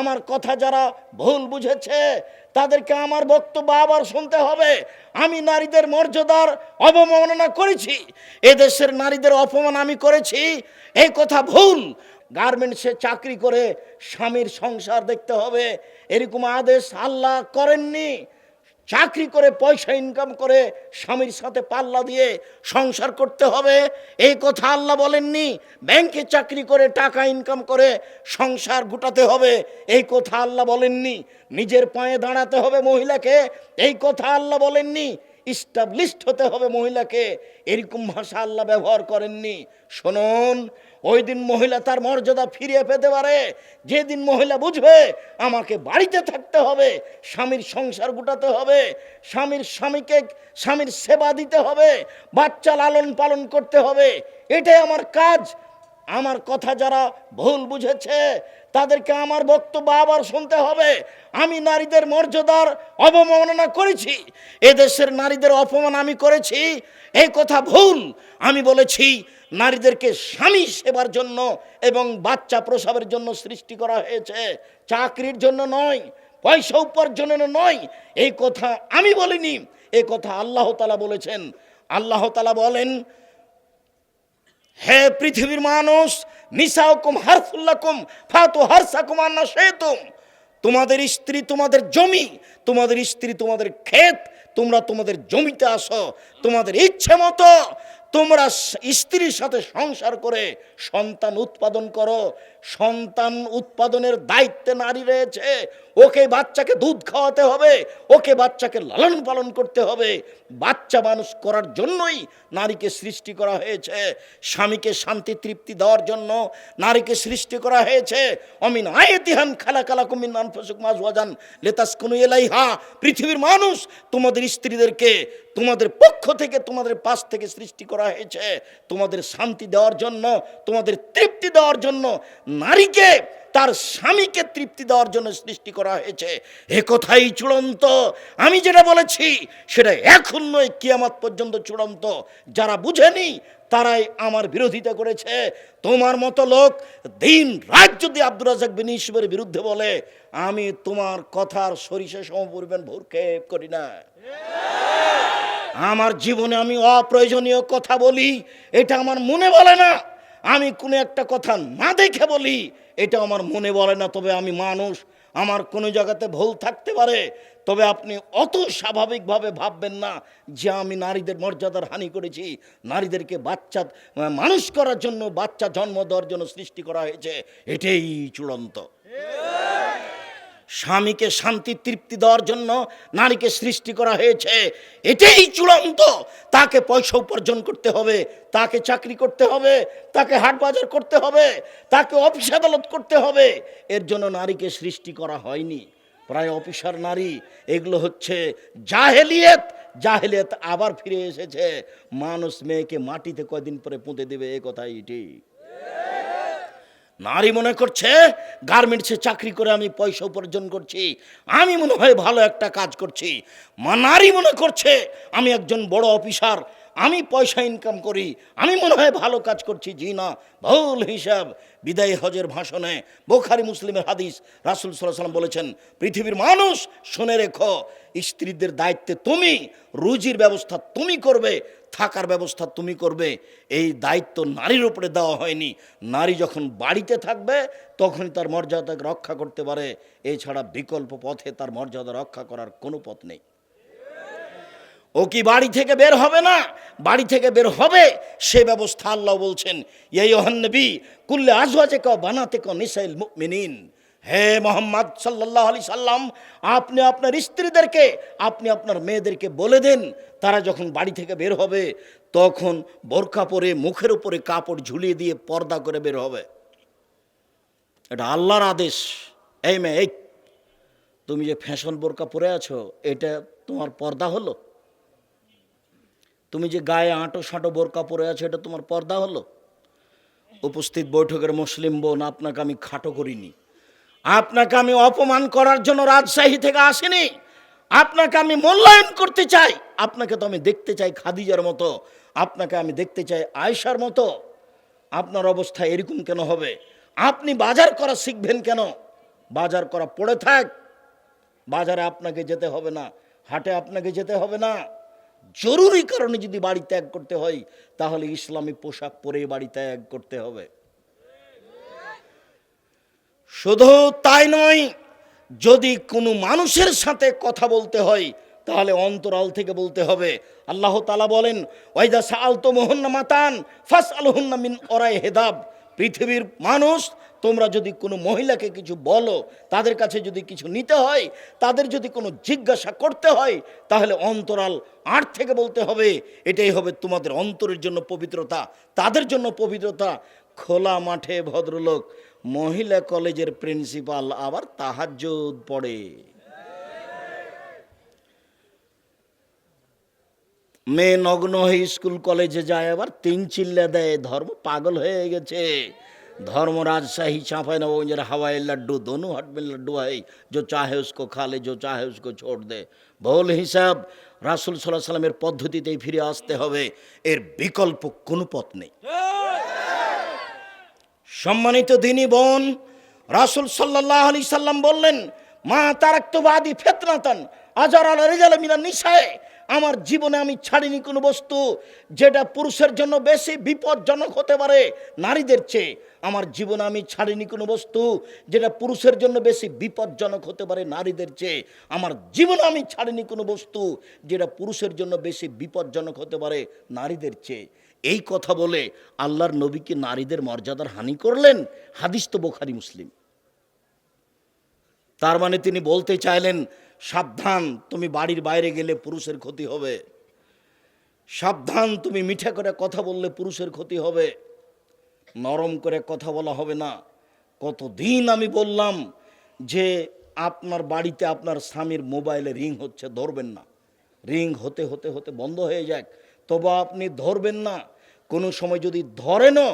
আমার কথা যারা ভুল বুঝেছে, তাদেরকে আমার বক্তব্য আবার শুনতে হবে। আমি নারীদের মর্যাদার অবমাননা করেছি। এদেশের নারীদের অপমান আমি করেছি। এই কথা ভুল। গার্মেন্টসে চাকরি করে স্বামীর সংসার দেখতে হবে। এরকম আদেশ আল্লাহ করেননি। চাকরি করে পয়সা ইনকাম করে স্বামীর সাথে পাল্লা দিয়ে সংসার করতে হবে। এই কথা আল্লাহ বলেননি। ব্যাংকে চাকরি করে টাকা ইনকাম করে সংসার গুটাতে হবে। এই কথা আল্লাহ বলেননি। নিজের পায়ে দাঁড়াতে হবে মহিলাকে। এই কথা আল্লাহ বলেননি। ইস্টাবলিশড হতে হবে মহিলাকে। এরকম ভাষা আল্লাহ ব্যবহার করেননি। শুনুন ওই দিন মহিলা তার মর্যাদা ফিরিয়ে পেতে পারে। যেদিন মহিলা বুঝবে, আমাকে বাড়িতে থাকতে হবে, স্বামীর সংসার গুটাতে হবে, স্বামীর স্বামীকে, স্বামীর সেবা দিতে হবে, বাচ্চা লালন পালন করতে হবে। এটাই আমার কাজ। আমার কথা যারা ভুল বুঝেছে, তাদেরকে আমার বক্তব্য আবার শুনতে হবে। আমি নারীদের মর্যাদার অবমাননা করেছি। এদেশের নারীদের অপমান আমি করেছি। এই কথা ভুল। আমি বলেছি নারীদেরকে স্বামী সেবার জন্য এবং বাচ্চা প্রসবের জন্য সৃষ্টি করা হয়েছে। চাকরির জন্য নয়, পয়সা উপার্জনের নয়। এই কথা আমি বলিনি, এই কথা আল্লাহ তালা বলেছেন। আল্লাহ তালা বলেন, হে পৃথিবীর মানুষ, নিসাউকুম হারফুল্লাকুম ফাতু হারসাকুম আন্না শেতুম তোমাদের স্ত্রী তোমাদের জমি, তোমাদের স্ত্রী তোমাদের ক্ষেত, তোমরা তোমাদের জমিতে আসো, তোমাদের ইচ্ছে মতো তোমরা স্ত্রীর সাথে সংসার করে সন্তান উৎপাদন করো। সন্তান উৎপাদনের দায়িত্বে নারী রয়েছে। ওকে বাচ্চাকে দুধ খাওয়াতে হবে, ওকে বাচ্চাকে লালন পালন করতে হবে। বাচ্চা মানুষ করার জন্যই নারীকে সৃষ্টি করা হয়েছে। স্বামীকে শান্তি, তৃপ্তি দেওয়ার জন্য নারীকে সৃষ্টি করা হয়েছে। অমিন আয়তিহান খালা কালা কুমিন আনফসুক মাজওয়াজান লেতাস কোনো এলাই হা পৃথিবীর মানুষ তোমাদের স্ত্রীদেরকে তোমাদের পক্ষ থেকে, তোমাদের পাশ থেকে সৃষ্টি করা হয়েছে। তোমাদের শান্তি দেওয়ার জন্য, তোমাদের তৃপ্তি দেওয়ার জন্য নারীকে তার স্বামীকে তৃপ্তি দেওয়ার জন্য সৃষ্টি করা হয়েছে। এ কথাই চূড়ান্ত। আমি যেটা বলেছি, সেটা এখন নয়, কিয়ামত পর্যন্ত চূড়ান্ত। যারা বুঝেনি, তারাই আমার বিরোধিতা করেছে। তোমার মতো লোক দিন রাত যদি আব্দুর রাজাক বিন ইসবের বিরুদ্ধে বলে, আমি তোমার কথার সরিষা সমপরিমাণ ভূরক্ষেপ করি না। আমার জীবনে আমি অপ্রয়োজনীয় কথা বলি, এটা আমার মনে বলে না। আমি কোনো একটা কথা না দেখে বলি, এটা আমার মনে বলে না, তবে আমি মানুষ, আমার কোনো জায়গাতে ভুল থাকতে পারে, তবে আপনি অত স্বাভাবিকভাবে ভাববেন না যে আমি নারীদের মর্যাদার হানি করেছি, নারীদেরকে বাচ্চা, মানুষ করার জন্য বাচ্চা জন্ম দেওয়ার জন্য সৃষ্টি করা হয়েছে, এটাই চূড়ান্ত। স্বামীকে শান্তি, তৃপ্তি দেওয়ার জন্য নারীকে সৃষ্টি করা হয়েছে। এটাই চূড়ান্ত। তাকে পয়সা উপার্জন করতে হবে, তাকে চাকরি করতে হবে, তাকে হাট বাজার করতে হবে, তাকে অফিস আদালত করতে হবে। এর জন্য নারীকে সৃষ্টি করা হয়নি। প্রায় অফিসার নারী। এগুলো হচ্ছে জাহেলিয়েত। জাহেলিয়েত আবার ফিরে এসেছে। মানুষ মেয়েকে মাটিতে কয়দিন পরে পুঁতে দেবে, এ কথাই ঠিক। নারী মনে করছে গার্মেন্টসে চাকরি করে আমি পয়সা উপার্জন করছি, আমি মনে হয় ভালো একটা কাজ করছি। মা নারী মনে করছে, আমি একজন বড় অফিসার, আমি পয়সা ইনকাম করি, আমি মনে হয় ভালো কাজ করছি। জি না, ভুল হিসাব। বিদায় হজের ভাষণে বোখারি মুসলিমের হাদিস রাসুল সাল্লাম বলেছেন, পৃথিবীর মানুষ শুনে রেখো, স্ত্রীদের দায়িত্বে তুমি, রুজির ব্যবস্থা তুমি করবে থাকার ব্যবস্থা তুমি করবে, এই দায়িত্ব নারীর উপরে দেওয়া হয়নি। নারী যখন বাড়িতে থাকবে, তখনই তার মর্যাদাকে রক্ষা করতে পারে। এছাড়া বিকল্প পথে তার মর্যাদা রক্ষা করার কোনো পথ নেই। ও কি বাড়ি থেকে বের হবে না? বাড়ি থেকে বের হবে, সে ব্যবস্থা আল্লাহ বলছেন এই নবী, কুল্লে আজওয়াজে ক বানাতে ক হে মোহাম্মদ সাল্লাহ আলি সাল্লাম, আপনি আপনার স্ত্রীদেরকে, আপনি আপনার মেয়েদেরকে বলে দেন, তারা যখন বাড়ি থেকে বের হবে, তখন বোরখা পরে, মুখের উপরে কাপড় ঝুলিয়ে দিয়ে পর্দা করে বের হবে। এটা আল্লাহর আদেশ। এই মেয়ে, এই, তুমি যে ফ্যাশন বোরকা পরে আছো, এটা তোমার পর্দা হলো? তুমি যে গায়ে আঁটো সাঁটো বোরকা পরে আছো, এটা তোমার পর্দা হলো? উপস্থিত বৈঠকের মুসলিম বোন, আপনাকে আমি খাটো করিনি। আপনাকে আমি অপমান করার জন্য রাজশাহী থেকে আসিনি। আপনাকে আমি মূল্যায়ন করতে চাই। আপনাকে তো আমি দেখতে চাই খাদিজার মতো। আপনাকে আমি দেখতে চাই আয়সার মতো। আপনার অবস্থা এরকম কেন হবে? আপনি বাজার করা শিখবেন কেন? বাজার করা পড়ে থাক। বাজারে আপনাকে যেতে হবে না। হাটে আপনাকে যেতে হবে না। জরুরি কারণে যদি বাড়ি ত্যাগ করতে হয়, তাহলে ইসলামী পোশাক পরে বাড়ি ত্যাগ করতে হবে। শুধু তাই নয়, যদি কোনো মানুষের সাথে কথা বলতে হয়, তাহলে অন্তরাল থেকে বলতে হবে। আল্লাহ তালা বলেন, ওয়াইদা সাল তো মোহন্না মাতান ফাস আলহন্না মিন ওরাই হেদাব। পৃথিবীর মানুষ, তোমরা যদি কোনো মহিলাকে কিছু বলো, তাদের কাছে যদি কিছু নিতে হয়, তাদের যদি কোনো জিজ্ঞাসা করতে হয়, তাহলে অন্তরাল আট থেকে বলতে হবে। এটাই হবে তোমাদের অন্তরের জন্য পবিত্রতা, তাদের জন্য পবিত্রতা। খোলা মাঠে ভদ্রলোক মহিলা কলেজের প্রিন্সিপাল আবার তাহাজ্জুদ পড়ে মেয়ে নগ্ন হয়ে স্কুল কলেজে যায় আবার তিন চিল্লা দেয় ধর্ম পাগল হয়ে গেছে धर्म राजशाही चाँपे ना वो जरा हवाई लड्डू दोनों हाथ में लड्डू है जो चाहे उसको खा ले जो चाहे उसको छोड़ दे ভুল হিসাব রাসুল সাল্লাহ সাল্লামের পদ্ধতিতেই ফিরে আসতে হবে এর বিকল্প কোনো পথ নেই সম্মানিত দিনী বোন, রাসুল সাল্লাহ আলি সাল্লাম বললেন, মা তারাক্তবাদী ফেতনাতান আজার আল রেজাল মিনা নিশায় আমার জীবনে আমি ছাড়িনি কোনো বস্তু যেটা পুরুষের জন্য বেশি বিপজ্জনক হতে পারে নারীদের চেয়ে। আমার জীবনে আমি ছাড়িনি কোনো বস্তু যেটা পুরুষের জন্য বেশি বিপজ্জনক হতে পারে নারীদের চেয়ে। আমার জীবনে আমি ছাড়িনি কোনো বস্তু যেটা পুরুষের জন্য বেশি বিপজ্জনক হতে পারে নারীদের চেয়ে। এই কথা বলে আল্লাহর নবীকে নারীদের মর্যাদার হানি করলেন হাদিস তো বোখারি মুসলিম। তার মানে তিনি বলতে চাইলেন, সাবধান, তুমি বাড়ির বাইরে গেলে পুরুষের ক্ষতি হবে। সাবধান, তুমি মিঠা করে কথা বললে পুরুষের ক্ষতি হবে। নরম করে কথা বলা হবে না। কতদিন আমি বললাম যে আপনার বাড়িতে আপনার স্বামীর মোবাইলে রিং হচ্ছে, ধরবেন না। রিং হতে হতে হতে বন্ধ হয়ে যাক। তবু আপনি ধরবেন না। কোনো সময় যদি ধরেনও,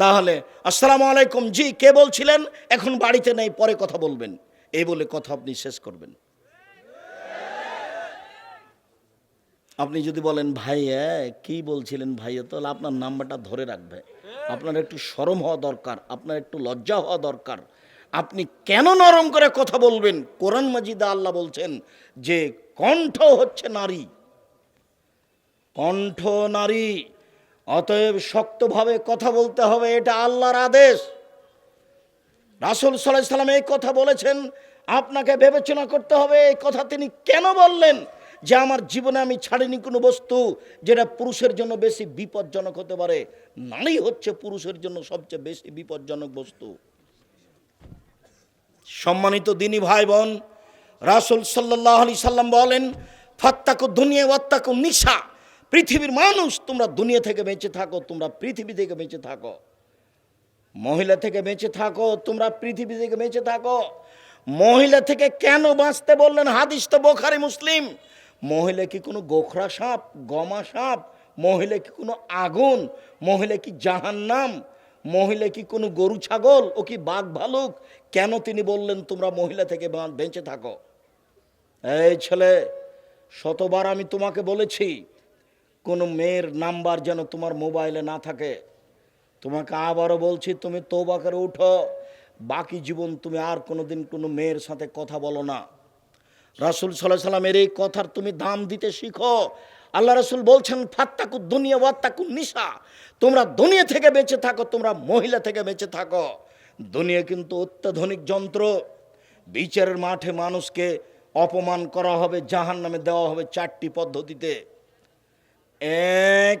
তাহলে আসসালামু আলাইকুম, জি, কে বলছিলেন? এখন বাড়িতে নেই, পরে কথা বলবেন। এই বলে কথা আপনি শেষ করবেন। আপনি যদি বলেন, ভাই হ্যাঁ কী বলছিলেন ভাইয়া? তাহলে আপনার নাম্বারটা ধরে রাখবে। আপনার একটু সরম হওয়া দরকার, আপনার একটু লজ্জা হওয়া দরকার। আপনি কেন নরম করে কথা বলবেন? কোরআন মাজিদা আল্লাহ বলছেন যে, কণ্ঠ হচ্ছে নারী। কণ্ঠ নারী, অতএব শক্তভাবে কথা বলতে হবে, এটা আল্লাহর আদেশ। রাসুল সাল্লাহ সাল্লাম এই কথা বলেছেন, আপনাকে বিবেচনা করতে হবে, এই কথা তিনি কেন বললেন? যে আমার জীবনে আমি ছাড়িনি কোনো বস্তু, যেটা পুরুষের জন্য বেশি বিপজ্জনক হতে পারে, নারী হচ্ছে পুরুষের জন্য সবচেয়ে বেশি বিপজ্জনক বস্তু। সম্মানিত দিনী ভাই বোন রাসুল সাল্লাহ আলি সাল্লাম বলেন, ফাত্তাকু দুনিয়া ওয়াত্তাকু নিশা। পৃথিবীর মানুষ, তোমরা দুনিয়া থেকে বেঁচে থাকো, তোমরা পৃথিবী থেকে বেঁচে থাকো। মহিলা থেকে বেঁচে থাকো, তোমরা পৃথিবী থেকে বেঁচে থাকো। মহিলা থেকে কেন বাঁচতে বললেন হাদিস তো বোখারি মুসলিম। মহিলা কি কোনো গোখরা সাপ, গমা সাপ? মহিলা কি কোনো আগুন? মহিলা কি জাহান্নাম? মহিলা কি কোনো গরু ছাগল? ও কি বাঘ ভালুক? কেন তিনি বললেন তোমরা মহিলা থেকে বেঁচে থাকো? এই ছেলে, শতবার আমি তোমাকে বলেছি কোনো মেয়ের নাম্বার যেন তোমার মোবাইলে না থাকে। তোমাকে আবারও বলছি, তুমি তৌবা করে উঠো। বাকি জীবন তুমি আর কোনোদিন কোনো মেয়ের সাথে কথা বলো না। রাসুল সাল্লাহ সাল্লামের এই কথার তুমি দাম দিতে শিখো। আল্লাহ রাসুল বলছেন, ফাত্তাকু দুনিয়া ওয়াত্তাকু নিশা তোমরা দুনিয়া থেকে বেঁচে থাকো, তোমরা মহিলা থেকে বেঁচে থাকো। দুনিয়া কিন্তু অত্যাধুনিক যন্ত্র। বিচারের মাঠে মানুষকে অপমান করা হবে জাহান নামে দেওয়া হবে চারটি পদ্ধতিতে। এক,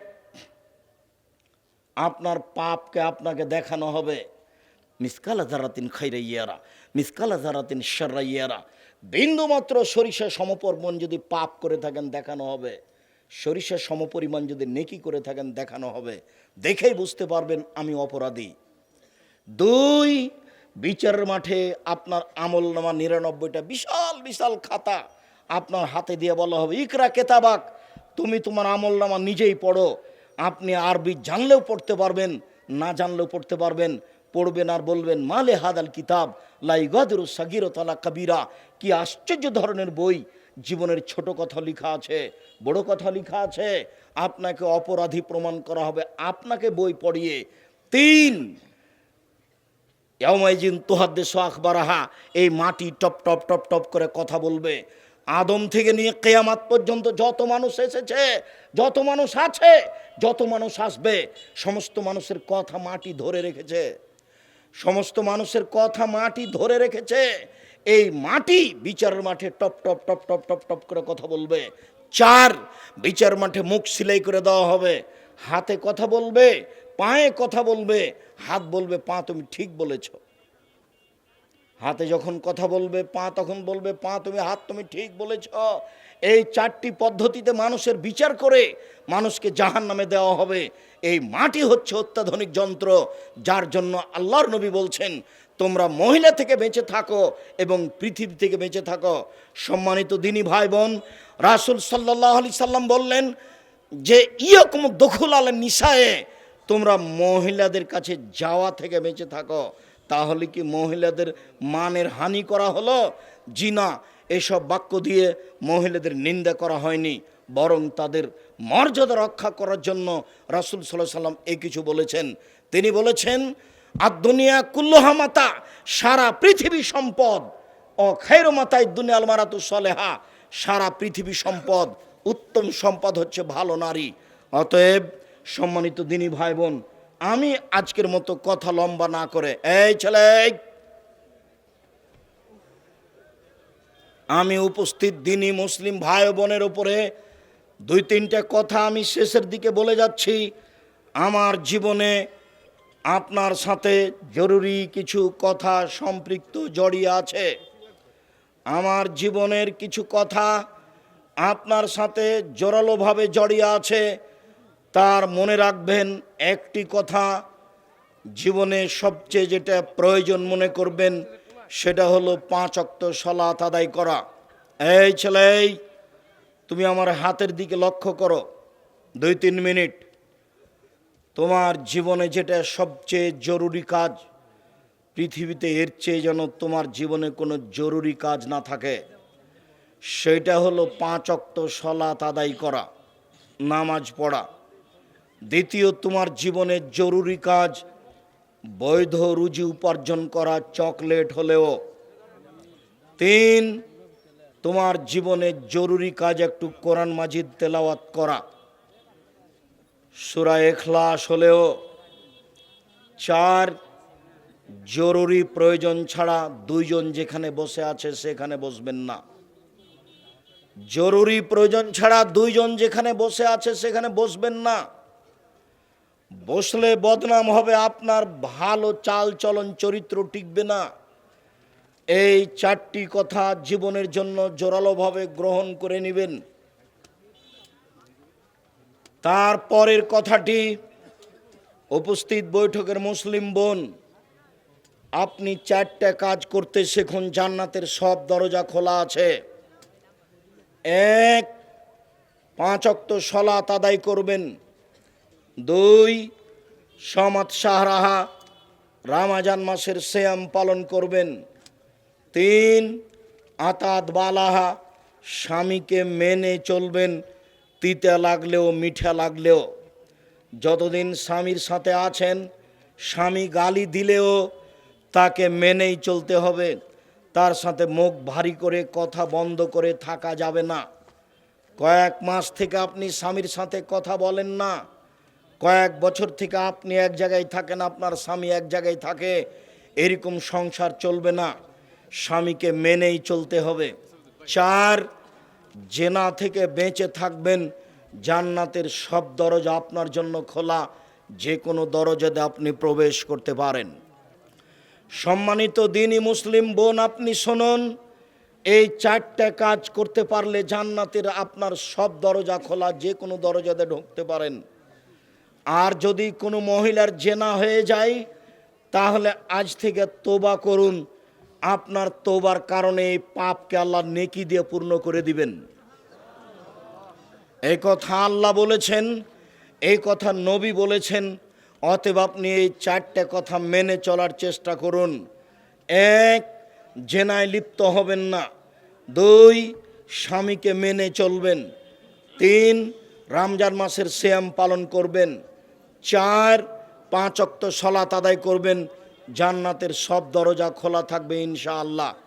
আপনার পাপকে আপনাকে দেখানো হবে। মিসকালা জারাতিন খাইরা ইয়ারা, মিসকালা জারাতিন সাররা ইয়ারা। বিন্দুমাত্র সরিষা সমপরিমাণ যদি পাপ করে থাকেন, দেখানো হবে। সরিষা সমপরিমাণ যদি নেকি করে থাকেন, দেখানো হবে। দেখেই বুঝতে পারবেন আমি অপরাধী। দুই, বিচারের মাঠে আপনার আমল নামা নিরানব্বইটা বিশাল বিশাল খাতা আপনার হাতে দিয়ে বলা হবে, ইকরা কেতাবাক তুমি তোমার আমল নামা নিজেই পড়ো। আপনি আরবি জানলেও পড়তে পারবেন, না জানলেও পড়তে পারবেন, পড়বেন আর বলবেন, মালে হাদাল কিতাব, লাই গদরু সাগির তালা কবিরা। কি আশ্চর্য ধরনের বই। জীবনের ছোট কথা লেখা আছে, বড় কথা লেখা আছে। আপনাকে অপরাধী প্রমাণ করা হবে। আপনাকে বই পড়িয়ে তিন। ইয়ামাইজিন তোহাদ্দেশ আখবরাহা, এই মাটি টপ টপ টপ টপ করে কথা বলবে। আদম থেকে নিয়ে কেয়ামাত পর্যন্ত যত মানুষ এসেছে, যত মানুষ আছে, যত মানুষ আসবে, সমস্ত মানুষের কথা মাটি ধরে রেখেছে। সমস্ত মানুষের কথা মাটি ধরে রেখেছে। এই মাটি বিচারের মাঠে top top top top top top করে কথা বলবে। চার, বিচার মাঠে মুখ সিলাই করে দেওয়া হবে। হাতে কথা বলবে, পায়ে কথা বলবে। হাত বলবে, পা তুমি ঠিক বলেছ। হাতে যখন কথা বলবে, পা তখন বলবে, পা, তুমি হাত তুমি ঠিক বলেছ। এই চারটি পদ্ধতিতে মানুষের বিচার করে মানুষকে জাহান নামে দেওয়া হবে। এই মাটি হচ্ছে অত্যাধুনিক যন্ত্র, যার জন্য আল্লাহর নবী বলছেন, তোমরা মহিলা থেকে বেঁচে থাকো এবং পৃথিবী থেকে বেঁচে থাকো। সম্মানিত দিনী ভাই বোন রাসুল সাল্লাহ আলি সাল্লাম বললেন যে, ইয়কম দখুল আল নিশায়ে তোমরা মহিলাদের কাছে যাওয়া থেকে বেঁচে থাকো। তাহলে কি মহিলাদের মানের হানি করা হলো? জিনা এসব বাক্য দিয়ে মহিলাদের নিন্দা করা হয়নি, বরং তাদের মর্যাদা রক্ষা করার জন্য রাসুল সাল্লাহ সাল্লাম এই কিছু বলেছেন। তিনি বলেছেন আর দুনিয়া কুল্লোহা মাতা, সারা পৃথিবী সম্পদ। ও খৈর মাতায় দুনিয়াল মারাতু সলেহা, সারা পৃথিবী সম্পদ, উত্তম সম্পদ হচ্ছে ভালো নারী। অতএব সম্মানিত দিনী ভাই বোন আমি আজকের মতো কথা লম্বা না করে, এই ছেলে আমি উপস্থিত দিনী মুসলিম ভাই বোনের উপরে দুই তিনটা কথা আমি শেষের দিকে বলে যাচ্ছি। আমার জীবনে আপনার সাথে জরুরি কিছু কথা সম্পৃক্ত জড়িয়ে আছে। আমার জীবনের কিছু কথা আপনার সাথে জোরালোভাবে জড়িয়ে আছে। তার মনে রাখবেন, একটি কথা জীবনে সবচেয়ে যেটা প্রয়োজন মনে করবেন, সেটা হলো পাঁচ অক্ত সলাত আদায় করা। এই ছেলে, তুমি আমার হাতের দিকে লক্ষ্য করো। দুই তিন মিনিট। তোমার জীবনে যেটা সবচেয়ে জরুরি কাজ, পৃথিবীতে এর চেয়ে যেন তোমার জীবনে কোনো জরুরি কাজ না থাকে, সেটা হলো পাঁচ অক্ত সলাত আদায় করা, নামাজ পড়া। দ্বিতীয়, তোমার জীবনের জরুরি কাজ, বৈধ রুজি উপার্জন করা চকলেট হলেও। তিন, তোমার জীবনের জরুরি কাজ একটু কোরআন মাজিদ তেলাওয়াত করা। সুরা এখলাস হলেও। চার, জরুরি প্রয়োজন ছাড়া দুইজন যেখানে বসে আছে সেখানে বসবেন না। জরুরি প্রয়োজন ছাড়া দুইজন যেখানে বসে আছে সেখানে বসবেন না। বসলে বদনাম হবে আপনার ভালো চাল চলন চরিত্র টিকবে না। এই চারটি কথা জীবনের জন্য জোরালোভাবে গ্রহণ করে নেবেন। তারপরের কথাটি উপস্থিত বৈঠকের মুসলিম বোন, আপনি চারটা কাজ করতে শেখুন, জান্নাতের সব দরজা খোলা আছে। এক, পাঁচ অক্ত সলাত আদায় করবেন। দুই, সমাত শাহরাহা রামাজান মাসের শ্যাম পালন করবেন। তিন, আতাত বালাহা স্বামীকে মেনে চলবেন, তিতা লাগলেও মিঠা লাগলেও। যতদিন স্বামীর সাথে আছেন, স্বামী গালি দিলেও তাকে মেনেই চলতে হবে। তার সাথে মুখ ভারী করে কথা বন্ধ করে থাকা যাবে না। কয়েক মাস থেকে আপনি স্বামীর সাথে কথা বলেন না। কয়েক বছর থেকে আপনি এক জায়গায় থাকেন, আপনার স্বামী এক জায়গায় থাকে, এরকম সংসার চলবে না। স্বামীকে মেনেই চলতে হবে। চার, জেনা থেকে বেঁচে থাকবেন, জান্নাতের সব দরজা আপনার জন্য খোলা যে কোনো দরজাতে আপনি প্রবেশ করতে পারেন। সম্মানিত দিনই মুসলিম বোন, আপনি শুনুন, এই চারটা কাজ করতে পারলে জান্নাতের আপনার সব দরজা খোলা যে কোনো দরজাতে ঢুকতে পারেন। আর যদি কোনো মহিলার জেনা হয়ে যায়, তাহলে আজ থেকে তোবা করুন। আপনার তোবার কারণে এই পাপকে আল্লাহ নেকি দিয়ে পূর্ণ করে দিবেন। এই কথা আল্লাহ বলেছেন এই কথা নবী বলেছেন, অতএব আপনি এই চারটে কথা মেনে চলার চেষ্টা করুন। এক, জেনায় লিপ্ত হবেন না। দুই, স্বামীকে মেনে চলবেন। তিন, রমজান মাসের শ্যাম পালন করবেন। চার পাঁচ অক্ত সলাত আদায় করবেন। জান্নাতের সব দরজা খোলা থাকবে ইনশাআল্লাহ।